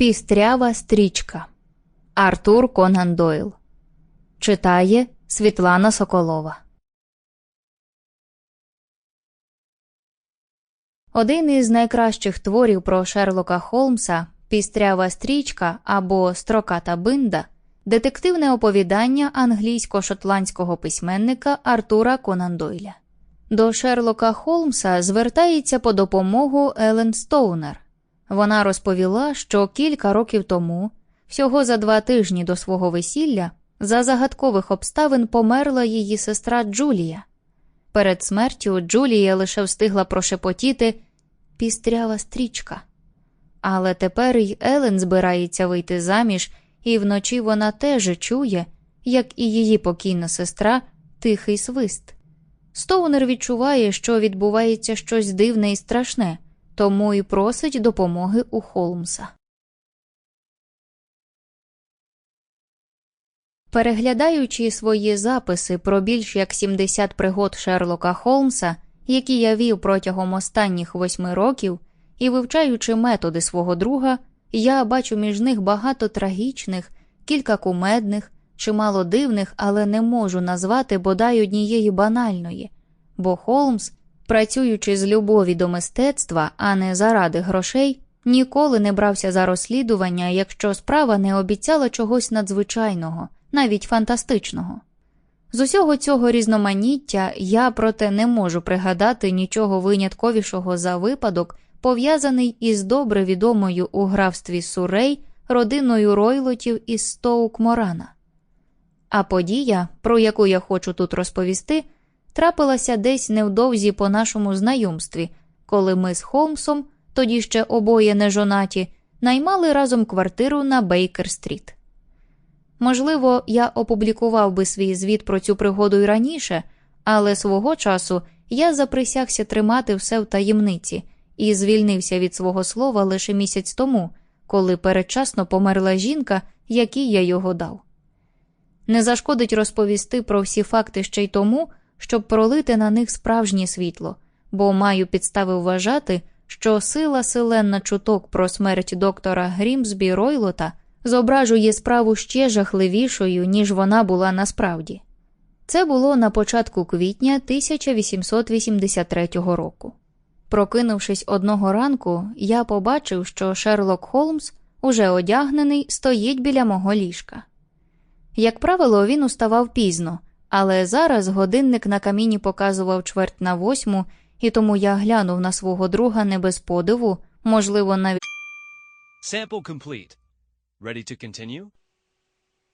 Пістрява стрічка Артур Конан Дойл Читає Світлана Соколова. Один із найкращих творів про Шерлока Холмса Пістрява стрічка або Строката бинда детективне оповідання англійсько-шотландського письменника Артура Конан Дойля. До Шерлока Холмса звертається по допомогу Елен Стоунер. Вона розповіла, що кілька років тому, всього за два тижні до свого весілля, за загадкових обставин померла її сестра Джулія. Перед смертю Джулія лише встигла прошепотіти пістрява стрічка. Але тепер й Елен збирається вийти заміж, і вночі вона теж чує, як і її покійна сестра, тихий свист. Стоунер відчуває, що відбувається щось дивне і страшне, тому і просить допомоги у Холмса. Переглядаючи свої записи про більш як 70 пригод Шерлока Холмса, які я вів протягом останніх восьми років, і вивчаючи методи свого друга, я бачу між них багато трагічних, кілька кумедних, чимало дивних, але не можу назвати бодай однієї банальної, бо Холмс, працюючи з любові до мистецтва, а не заради грошей, ніколи не брався за розслідування, якщо справа не обіцяла чогось надзвичайного, навіть фантастичного. З усього цього різноманіття я, проте, не можу пригадати нічого винятковішого за випадок, пов'язаний із добре відомою у графстві Сурей родиною ройлотів із Стоук Морана. А подія, про яку я хочу тут розповісти, трапилася десь невдовзі по нашому знайомстві, коли ми з Холмсом, тоді ще обоє не жонаті, наймали разом квартиру на Бейкер-стріт. Можливо, я опублікував би свій звіт про цю пригоду й раніше, але свого часу я заприсягся тримати все в таємниці і звільнився від свого слова лише місяць тому, коли передчасно померла жінка, якій я його дав. Не зашкодить розповісти про всі факти ще й тому, щоб пролити на них справжнє світло, бо маю підстави вважати, що сила селенна чуток про смерть доктора Грімсбі Ройлота зображує справу ще жахливішою, ніж вона була насправді. Це було на початку квітня 1883 року. Прокинувшись одного ранку, я побачив, що Шерлок Холмс, уже одягнений, стоїть біля мого ліжка. Як правило, він уставав пізно, але зараз годинник на каміні показував чверть на восьму, і тому я глянув на свого друга не без подиву, можливо, навіть. Sample complete. Ready to continue?